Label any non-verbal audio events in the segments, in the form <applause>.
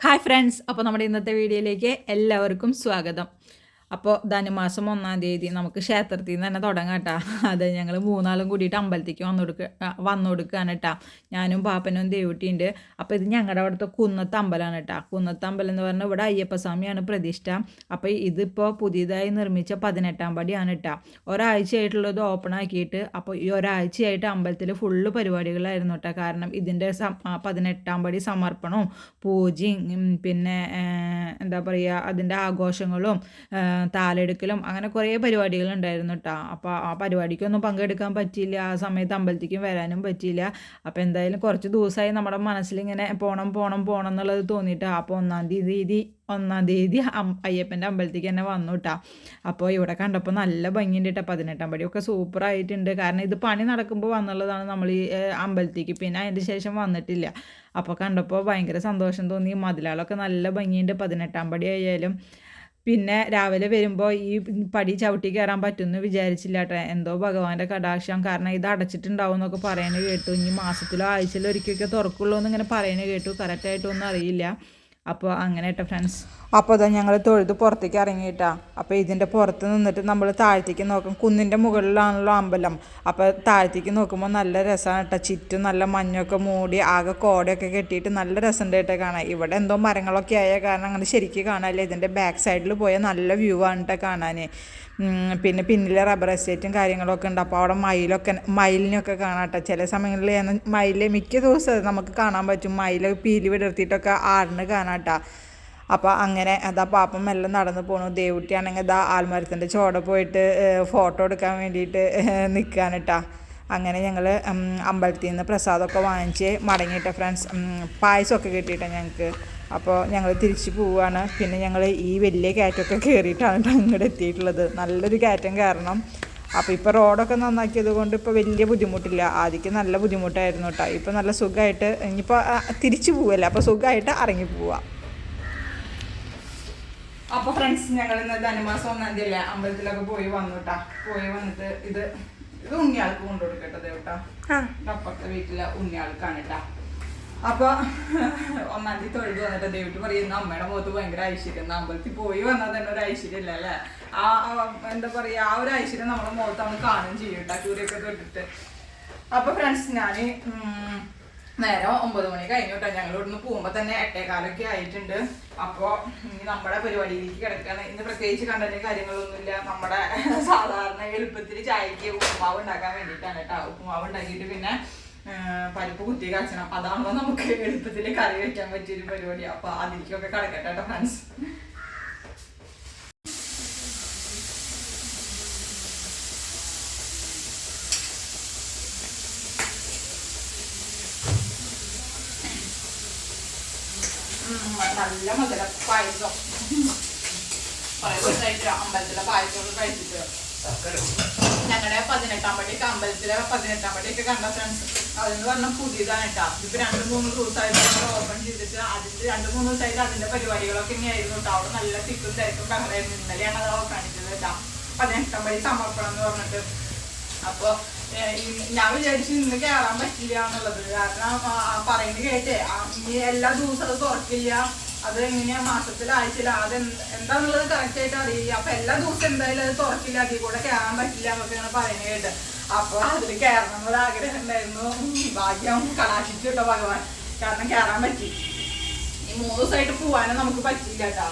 Hi friends അപ്പോൾ നമ്മുടെ ഇന്നത്തെ വീഡിയോയിലേക്ക് എല്ലാവർക്കും സ്വാഗതം. അപ്പോൾ ധനുമാസം ഒന്നാം തീയതി നമുക്ക് ക്ഷേത്രത്തിൽ നിന്ന് തന്നെ തുടങ്ങാം കേട്ടോ അത് ഞങ്ങൾ മൂന്നാളും കൂടിയിട്ട് അമ്പലത്തേക്ക് വന്നു കൊടുക്കുക വന്നു കൊടുക്കുകയാണ് കേട്ടോ ഞാനും പാപ്പനും ദേവുട്ടിയുണ്ട് അപ്പോൾ ഇത് ഞങ്ങളുടെ അവിടുത്തെ കുന്നത്ത് അമ്പലമാണ് കേട്ടോ കുന്നത്ത് അമ്പലം എന്ന് പറഞ്ഞാൽ ഇവിടെ അയ്യപ്പസ്വാമിയാണ് പ്രതിഷ്ഠ. അപ്പോൾ ഇതിപ്പോൾ പുതിയതായി നിർമ്മിച്ച പതിനെട്ടാം പടിയാണ് കേട്ടോ ഒരാഴ്ചയായിട്ടുള്ളത് ഓപ്പൺ ആക്കിയിട്ട് അപ്പോൾ ഈ ഒരാഴ്ചയായിട്ട് അമ്പലത്തിൽ ഫുള്ള് പരിപാടികളായിരുന്നു കേട്ടോ കാരണം ഇതിന്റെ പതിനെട്ടാം പടി സമർപ്പണവും പൂജയും പിന്നെ എന്താ പറയുക അതിന്റെ ആഘോഷങ്ങളും താലെടുക്കലും അങ്ങനെ കുറേ പരിപാടികളുണ്ടായിരുന്നു കേട്ടോ അപ്പോൾ ആ പരിപാടിക്കൊന്നും പങ്കെടുക്കാൻ പറ്റിയില്ല. ആ സമയത്ത് അമ്പലത്തേക്കും വരാനും പറ്റിയില്ല. അപ്പോൾ എന്തായാലും കുറച്ച് ദിവസമായി നമ്മുടെ മനസ്സിലിങ്ങനെ പോകണം പോകണം പോകണം എന്നുള്ളത് തോന്നിയിട്ട് അപ്പോൾ ഒന്നാം തീയതി ഒന്നാം തീയതി അയ്യപ്പന്റെ അമ്പലത്തേക്ക് തന്നെ വന്നു കേട്ടോ അപ്പോൾ ഇവിടെ കണ്ടപ്പോൾ നല്ല ഭംഗിയുണ്ട് കേട്ടോ പതിനെട്ടാം പടിയൊക്കെ സൂപ്പർ ആയിട്ടുണ്ട്. കാരണം ഇത് പണി നടക്കുമ്പോൾ വന്നുള്ളതാണ് നമ്മൾ ഈ അമ്പലത്തേക്ക് പിന്നെ അതിന്റെ ശേഷം വന്നിട്ടില്ല. അപ്പോൾ കണ്ടപ്പോൾ ഭയങ്കര സന്തോഷം തോന്നി. മതിലാളൊക്കെ നല്ല ഭംഗിയുണ്ട്. പതിനെട്ടാം പടി ആയാലും പിന്നെ രാവിലെ വരുമ്പോൾ ഈ പടി ചവിട്ടി കയറാൻ പറ്റുമെന്ന് വിചാരിച്ചില്ല കേട്ടോ എന്തോ ഭഗവാന്റെ കടാക്ഷം. കാരണം ഇത് അടച്ചിട്ടുണ്ടാവും എന്നൊക്കെ പറയണേ കേട്ടു. ഇനി മാസത്തിലോ ആഴ്ചയിലോ ഒരിക്കലൊക്കെ തുറക്കുള്ളൂ എന്നിങ്ങനെ പറയണേ കേട്ടു. കറക്റ്റായിട്ടൊന്നും അറിയില്ല. അപ്പോൾ അങ്ങനെ കേട്ടോ ഫ്രണ്ട്സ് അപ്പോൾ അതാ ഞങ്ങൾ തൊഴുത് പുറത്തേക്ക് ഇറങ്ങിയിട്ടാ. അപ്പോൾ ഇതിന്റെ പുറത്ത് നിന്നിട്ട് നമ്മൾ താഴത്തേക്ക് നോക്കും. കുന്നിന്റെ മുകളിലാണല്ലോ അമ്പലം. അപ്പോൾ താഴത്തേക്ക് നോക്കുമ്പോൾ നല്ല രസമാണ് കേട്ടോ ചുറ്റും നല്ല മഞ്ഞൊക്കെ മൂടി ആകെ കോടയൊക്കെ കെട്ടിയിട്ട് നല്ല രസമുണ്ട് കേട്ടോ കാണാൻ. ഇവിടെ എന്തോ മരങ്ങളൊക്കെ ആയ കാരണം അങ്ങനെ ശരിക്കും കാണാനില്ല. ഇതിന്റെ ബാക്ക് സൈഡിൽ പോയാൽ നല്ല വ്യൂ ആണ് കേട്ടോ കാണാൻ പിന്നെ പിന്നിലെ റബ്ബർ എസ്റ്റേറ്റും കാര്യങ്ങളൊക്കെ ഉണ്ട്. അപ്പോൾ അവിടെ മയിലൊക്കെ മയിലിനൊക്കെ കാണാം കേട്ടോ ചില സമയങ്ങളിൽ മയിലെ മിക്ക ദിവസം നമുക്ക് കാണാൻ പറ്റും. മയിൽ പീലി വിടർത്തിയിട്ടൊക്കെ ആടിന് കാണാം കേട്ടോ അപ്പോൾ അങ്ങനെ അതാ പാപ്പം മെല്ലെ നടന്നു പോണു. ദേവുട്ടിയാണെങ്കിൽ ഇതാ ആൽമരത്തിന്റെ ചോട പോയിട്ട് ഫോട്ടോ എടുക്കാൻ വേണ്ടിയിട്ട് നിൽക്കുകയാണ് കേട്ടാ അങ്ങനെ ഞങ്ങൾ അമ്പലത്തിൽ നിന്ന് പ്രസാദമൊക്കെ വാങ്ങിച്ച് മടങ്ങിയിട്ട ഫ്രണ്ട്സ്. പായസമൊക്കെ കിട്ടിയിട്ടാണ് ഞങ്ങൾക്ക് അപ്പോൾ ഞങ്ങൾ തിരിച്ചു പോവുകയാണ് പിന്നെ ഞങ്ങൾ ഈ വലിയ കയറ്റമൊക്കെ കയറിയിട്ടാണ് അങ്ങോട്ട് എത്തിയിട്ടുള്ളത്. നല്ലൊരു കയറ്റം കയറണം അപ്പോൾ ഇപ്പോൾ റോഡൊക്കെ നന്നാക്കിയത് കൊണ്ട് ഇപ്പോൾ വലിയ ബുദ്ധിമുട്ടില്ല. ആദ്യം നല്ല ബുദ്ധിമുട്ടായിരുന്നു കേട്ടോ ഇപ്പോൾ നല്ല സുഖമായിട്ട് ഇനിയിപ്പോൾ തിരിച്ചു പോവല്ലേ? അപ്പോൾ സുഖമായിട്ട് ഇറങ്ങി പോവാം. അപ്പൊ ഫ്രണ്ട്സ് ഞങ്ങൾ ഇന്ന് ധനുമാസം ഒന്നാം തീയതി അല്ലേ അമ്പലത്തിലൊക്കെ പോയി വന്നു കേട്ടാ പോയി വന്നിട്ട് ഇത് ഇത് ഉണ്ണിയാൾക്ക് കൊണ്ടുകൊടുക്കട്ടെ കേട്ടാ അപ്പുറത്തെ വീട്ടിലെ ഉണ്ണിയാൾക്കാണ് കേട്ടാ അപ്പൊ ഒന്നാം തീയതി തൊഴുത് വന്നിട്ട് ദൈവട്ട് പറയുന്ന അമ്മയുടെ മുഖത്ത് ഭയങ്കര ഐശ്വര്യം. അമ്പലത്തിൽ പോയി വന്നാൽ തന്നെ ഒരു ഐശ്വര്യം ഇല്ല അല്ലേ? ആ ആ, എന്താ പറയാ ആ ഒരു ഐശ്വര്യം നമ്മുടെ മുഖത്ത് നമ്മൾ കാണുകയും ചെയ്യും കേട്ടാ ചൂരൊക്കെ തൊട്ടിട്ട്. അപ്പൊ ഫ്രണ്ട്സ് ഞാൻ നേരം ഒമ്പത് മണി കഴിഞ്ഞു കേട്ടോ ഞങ്ങൾ ഇവിടുന്ന് പോകുമ്പോൾ തന്നെ എട്ടേകാലൊക്കെ ആയിട്ടുണ്ട്. അപ്പോൾ ഇനി നമ്മുടെ പരിപാടിയിലേക്ക് കിടക്കാണ്. ഇന്ന് പ്രത്യേകിച്ച് കണ്ടന്റ് കാര്യങ്ങളൊന്നുമില്ല. നമ്മുടെ <laughs> സാധാരണ എളുപ്പത്തിൽ ചായക്ക് ഉപ്പുമാവ് ഉണ്ടാക്കാൻ വേണ്ടിയിട്ടാണ് കേട്ടോ. ഉപ്പുമാവ് ഉണ്ടാക്കിയിട്ട് പിന്നെ പരിപ്പ് കുത്തി കാച്ചണം. അതാണല്ലോ നമുക്ക് എളുപ്പത്തിൽ കറി വെക്കാൻ പറ്റിയൊരു പരിപാടി. അപ്പോൾ അതിലേക്കൊക്കെ കിടക്കട്ടെ കേട്ടോ ഫ്രണ്ട്സ് നല്ല മധുര പായസം. അമ്പലത്തിലെ പായസമൊക്കെ കഴിച്ചിട്ട്. ഞങ്ങളുടെ പതിനെട്ടാം പടിയൊക്കെ അമ്പലത്തിലെ പതിനെട്ടാം പടിയൊക്കെ കണ്ട ഫ്രണ്ട്സ് അതെന്ന് പറഞ്ഞാൽ പുതിയതാണ് കേട്ടോ. ഇപ്പൊ രണ്ട് മൂന്ന് ദിവസമായിട്ട് ഓപ്പൺ ചെയ്തിട്ട് അതിന്റെ രണ്ട് മൂന്ന് ദിവസമായിട്ട് അതിന്റെ പരിപാടികളൊക്കെ ഇങ്ങനെയായിരുന്നു കേട്ടോ. അവിടെ നല്ല തിക്കും തിരക്കും ബഹളായിരുന്നു ഇന്നലെയാണ് അത് അവസാനിച്ചത് കേട്ടോ. പതിനെട്ടാം പടി സമർപ്പണം എന്ന് പറഞ്ഞിട്ട്. അപ്പൊ ഏഹ്, ഈ- ഞാൻ വിചാരിച്ചു ഇന്ന് കേറാൻ പറ്റില്ല എന്നുള്ളത്. കാരണം പറയുന്നത് കേട്ടേ ഇനി എല്ലാ ദിവസവും അത് തുറക്കില്ല. അത് എങ്ങനെയാ? മാസത്തിൽ ആഴ്ചയിൽ അത് എന്ത് എന്താന്നുള്ളത് കറക്റ്റ് ആയിട്ട് അറിയില്ല. അപ്പൊ എല്ലാ ദിവസവും എന്തായാലും അത് തുറക്കില്ല അതിൽ കൂടെ കേറാൻ പറ്റില്ല എന്നൊക്കെയാണ് പറയുന്നത് കേട്ട്. അപ്പൊ അതിൽ കയറണം എന്നുള്ള ആഗ്രഹം ഉണ്ടായിരുന്നു. ഭാഗ്യം കടാശിച്ചു ഭഗവാൻ. കാരണം കേറാൻ പറ്റി. ഈ മൂന്ന് ദിവസമായിട്ട് പോവാനും നമുക്ക് പറ്റില്ല കേട്ടോ.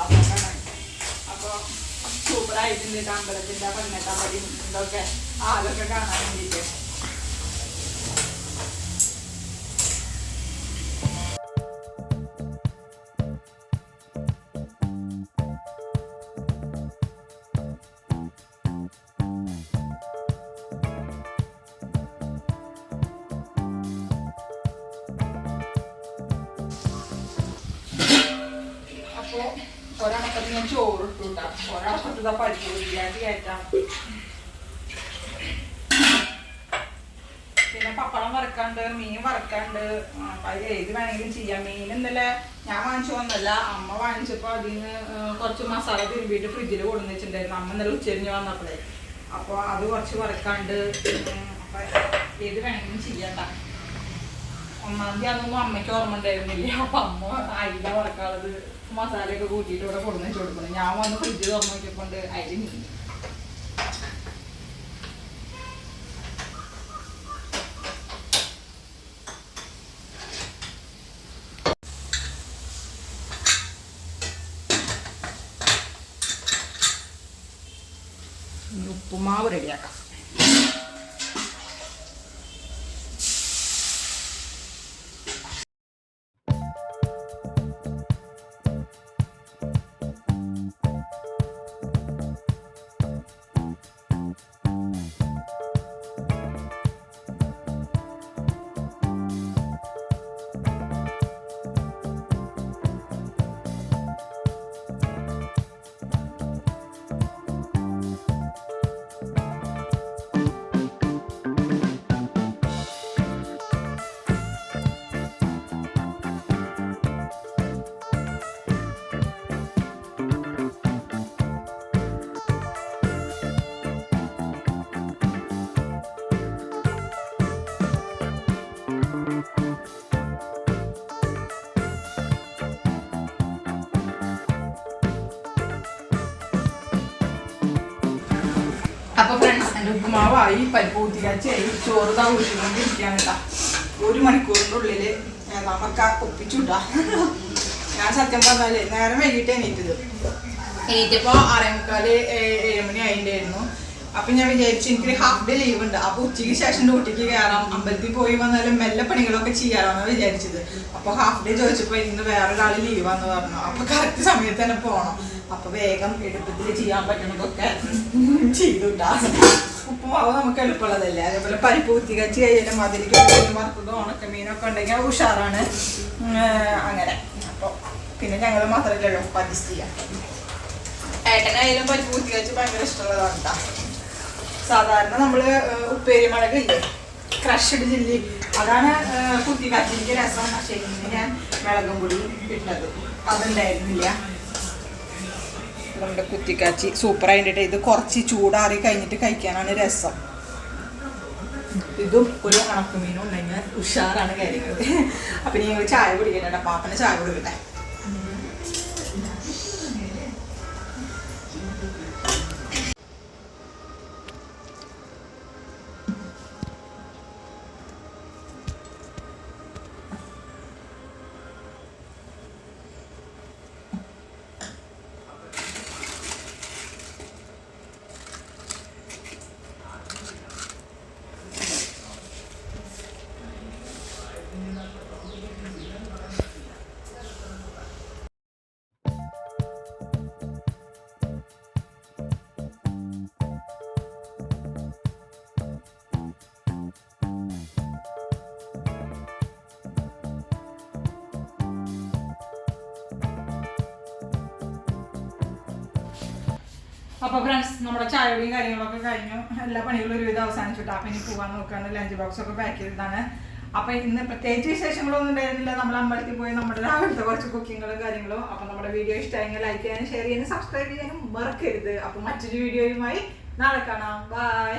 സൂപ്പർ ആയിട്ടുണ്ട് കേട്ടോ അമ്പലത്തിന്റെ പതിനെട്ടാം പടി ഇതൊക്കെ ആളൊക്കെ കാണാൻ വേണ്ടിയിട്ട് ഒരാളപ്പത്ത് ഞാൻ ചോറ് ഇട്ടു കേട്ടോ ഇതാ പരിപ്പ് പിന്നെ പപ്പടം വറക്കാണ്ട് മീൻ വറക്കാണ്ട് അപ്പൊ ഏത് വേണമെങ്കിലും ചെയ്യാം. മീൻ ഇന്നലെ ഞാൻ വാങ്ങിച്ചു വന്നല്ല അമ്മ വാങ്ങിച്ചപ്പോ അതിന് കുറച്ച് മസാല തിരുമ്പിയിട്ട് ഫ്രിഡ്ജിൽ കൊടുന്ന് അമ്മ ഇന്നലെ ഉച്ചരിഞ്ഞ് വന്നപ്പോഴേ അപ്പോൾ അത് കുറച്ച് വറക്കാണ്ട് അപ്പൊ ഏത് വേണമെങ്കിലും ചെയ്യാം ട്ടാ. ഒന്നാം തീയതി അതൊന്നും അമ്മയ്ക്ക് ഓർമ്മ ഉണ്ടായിരുന്നില്ല? അപ്പൊ അമ്മ അയില വറക്കാളത് മസാലയൊക്കെ കൂട്ടിയിട്ട് ഇവിടെ കൊടുന്ന് വെച്ച് കൊടുക്കണം ഞാൻ വന്ന് ഫ്രിഡ്ജ് തുറന്ന് നോക്കിയപ്പോണ്ട് അരി ഉപ്പുമാവ് റെഡിയാക്കാം അപ്പൊ ഫ്രണ്ട്സ് എന്റെ ഉപ്പുമാവായി പരിപ്പ് ഊത്തിക്കാച്ചായി ചോറ് താ ഊട്ടിക്കൊണ്ടിരിക്കുകയാണ് കേട്ടോ ഒരു മണിക്കൂറിന്റെ ഉള്ളിൽ നമുക്ക് ഒപ്പിച്ചുണ്ടാ ഞാൻ സത്യം പറഞ്ഞാൽ നേരം വൈകിട്ട് എണീറ്റത്. എണീറ്റപ്പോ ആറേ മുക്കാൽ ഏഴ് മണി ആയിട്ടുണ്ടായിരുന്നു അപ്പൊ ഞാൻ വിചാരിച്ചു എനിക്കൊരു ഹാഫ് ഡേ ലീവ് ഉണ്ട്. അപ്പൊ ഉച്ചയ്ക്ക് ശേഷം ഡ്യൂട്ടിക്ക് കയറാം. അമ്പലത്തിൽ പോയി വന്നാലും മെല്ലെ പണികളൊക്കെ ചെയ്യാറാണ് വിചാരിച്ചത്. അപ്പൊ ഹാഫ് ഡേ ചോദിച്ചപ്പോ ഇന്ന് വേറൊരാൾ ലീവാന്ന് പറഞ്ഞു. അപ്പൊ കറക്റ്റ് സമയത്ത് തന്നെ പോണം. അപ്പൊ വേഗം എളുപ്പത്തിൽ ചെയ്യാൻ പറ്റണതൊക്കെ ചെയ്തുട്ടാ. ഉപ്പുമാവ് നമുക്ക് എളുപ്പമുള്ളതല്ലേ. അതേപോലെ പരിപ്പ് കുത്തിക്കച്ച് കഴിഞ്ഞാലും അതിലേക്ക് വറുത്തതോ ഉണക്കമീനൊക്കെ ഉണ്ടെങ്കിൽ ഉഷാറാണ്. അങ്ങനെ. അപ്പോൾ പിന്നെ ഞങ്ങൾ മാത്രമല്ല ഉള്ളൂ അഡ്ജസ്റ്റ് ചെയ്യാം ഏട്ടനായാലും പരിപ്പ് കുത്തിക്കച്ച് ഭയങ്കര ഇഷ്ടമുള്ളതാണ് ട്ടാ. സാധാരണ നമ്മൾ ഉപ്പേരി മുളക് ഇല്ലേ? ക്രഷ്ഡ് ചില്ലി അതാണ് കുത്തി കുത്തിക്കാച്ചിലേക്ക് രസം. പക്ഷേ ഇന്ന് ഞാൻ മുളകും പൊടി ഇട്ടത്. അതുണ്ടായിരുന്നില്ല. നമ്മുടെ കുത്തിക്കാച്ചി സൂപ്പർ ആയിട്ട് ഇത് കുറച്ച് ചൂടാറി കഴിഞ്ഞിട്ട് കഴിക്കാനാണ് രസം. ഇതും ഒരു ഉണക്കമീനും ഉണ്ടെങ്കിൽ ഉഷാറാണ് കാര്യങ്ങൾ അപ്പൊ ഇനി ഞങ്ങൾ ചായ കുടിക്കട്ടെ പാപ്പന് ചായ കൊടുക്കട്ടെ. അപ്പൊ ഫ്രണ്ട്സ് നമ്മുടെ ചായയുടെയും കാര്യങ്ങളൊക്കെ കഴിഞ്ഞു. എല്ലാ പണികളും ഒരുവിധം അവസാനിച്ചിട്ട്. അപ്പൊ ഇനി പോകാൻ നോക്കാണ്. ലഞ്ച് ബോക്സ് ഒക്കെ പാക്ക് ചെയ്തതാണ്. അപ്പൊ ഇന്ന് പ്രത്യേകിച്ച് വിശേഷങ്ങളൊന്നും ഉണ്ടായിരുന്നില്ല. നമ്മൾ അമ്പലത്തിൽ പോയി നമ്മുടെ രാവിലത്തെ കുറച്ച് കുക്കിങ്ങുകളും കാര്യങ്ങളും. അപ്പൊ നമ്മുടെ വീഡിയോ ഇഷ്ടമായെങ്കിൽ ലൈക്ക് ചെയ്യാനും ഷെയർ ചെയ്യാനും സബ്സ്ക്രൈബ് ചെയ്യാനും മറക്കരുത്. അപ്പൊ മറ്റൊരു വീഡിയോയുമായി നാളെ കാണാം. ബൈ